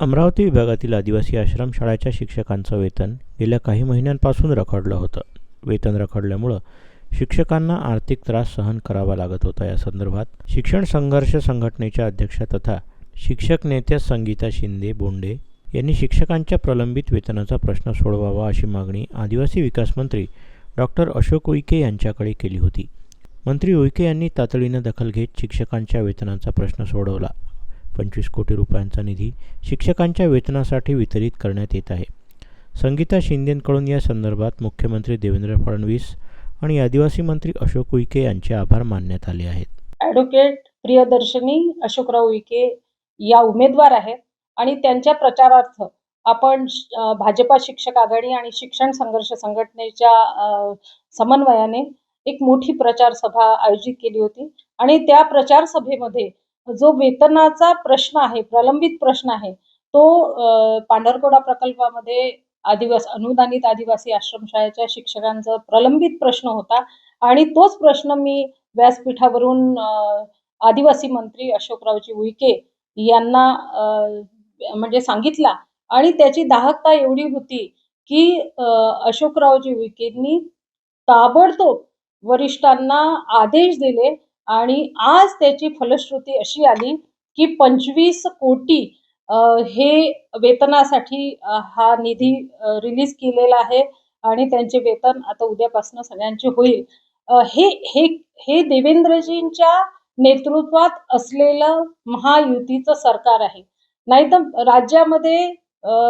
अमरावती विभागातील आदिवासी आश्रमशाळाच्या शिक्षकांचं वेतन गेल्या काही महिन्यांपासून रखडलं होतं. वेतन रखडल्यामुळं शिक्षकांना आर्थिक त्रास सहन करावा लागत होता. या संदर्भात शिक्षण संघर्ष संघटनेच्या अध्यक्षा तथा शिक्षक नेत्या संगीता शिंदे बोंडे यांनी शिक्षकांच्या प्रलंबित वेतनाचा प्रश्न सोडवावा अशी मागणी आदिवासी विकास मंत्री डॉक्टर अशोक उईके यांच्याकडे केली होती. मंत्री उईके यांनी तातडीनं दखल घेत शिक्षकांच्या वेतनाचा प्रश्न सोडवला. पंचवीस कोटी रुपयांचा निधी शिक्षकांच्या वेतनासाठी वितरित करण्यात येत आहे. संगीता शिंदेंकडून या संदर्भात मुख्यमंत्री देवेंद्र फडणवीस आणि आदिवासी मंत्री अशोक उईके यांचे आभार मानण्यात आले आहेत. ॲडव्होकेट प्रियदर्शनी अशोकराव उईके या उमेदवार आहेत आणि त्यांच्या प्रचारार्थ आपण श- भाजपा शिक्षक आघाडी आणि शिक्षण संघर्ष संघटनेच्या समन्वयाने एक मोठी प्रचार सभा आयोजित केली होती आणि त्या प्रचार सभेमध्ये जो वेतनाचा प्रश्न आहे प्रलंबित प्रश्न आहे तो पांढरकोडा प्रकल्पामध्ये आदिवासी अनुदानित आदिवासी आश्रमशाळेच्या शिक्षकांचा प्रलंबित प्रश्न होता आणि तोच प्रश्न मी व्यासपीठावरून आदिवासी मंत्री अशोकरावजी उईके यांना म्हणजे सांगितला आणि त्याची दाहकता एवढी होती की अशोकरावजी उईकेंनी ताबडतोब वरिष्ठांना आदेश दिले आणि आज त्याची फलश्रुती अशी आली की पंचवीस कोटी हे वेतनासाठी हा निधी रिलीज केलेला आहे आणि त्यांचे वेतन आता उद्यापासून सगळ्यांचे होईल. हे हे हे देवेंद्रजींच्या नेतृत्वात असलेलं महायुतीचं सरकार आहे. नाहीतर राज्यामध्ये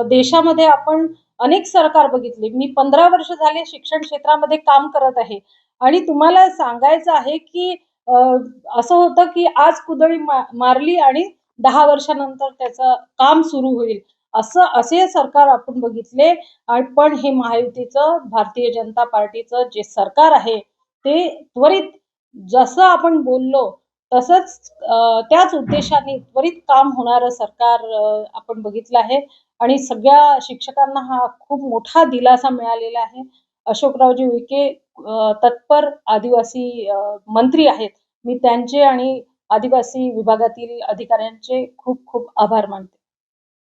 देशामध्ये आपण अनेक सरकार बघितले. मी पंधरा वर्ष झाले शिक्षण क्षेत्रामध्ये काम करत आहे. आणि तुम्हाला सांगायचं आहे की असं होतं की आज कुदळी मा- मारली आणि दहा वर्षानंतर त्याचं काम सुरू होईल. असं असे सरकार आपण बघितले. आणि पण हे महायुतीचं भारतीय जनता पार्टीचं जे सरकार आहे ते त्वरित जसं आपण बोललो तसंच त्याच उद्देशाने त्वरित काम होणारं सरकार आपण बघितलं आहे. आणि सगळ्या शिक्षकांना हा खूप मोठा दिलासा मिळालेला आहे. अशोकरावजी उईके तत्पर आदिवासी मंत्री आहेत. मी त्यांचे आणि आदिवासी विभागातील अधिकाऱ्यांचे खूप खूप आभार मानते.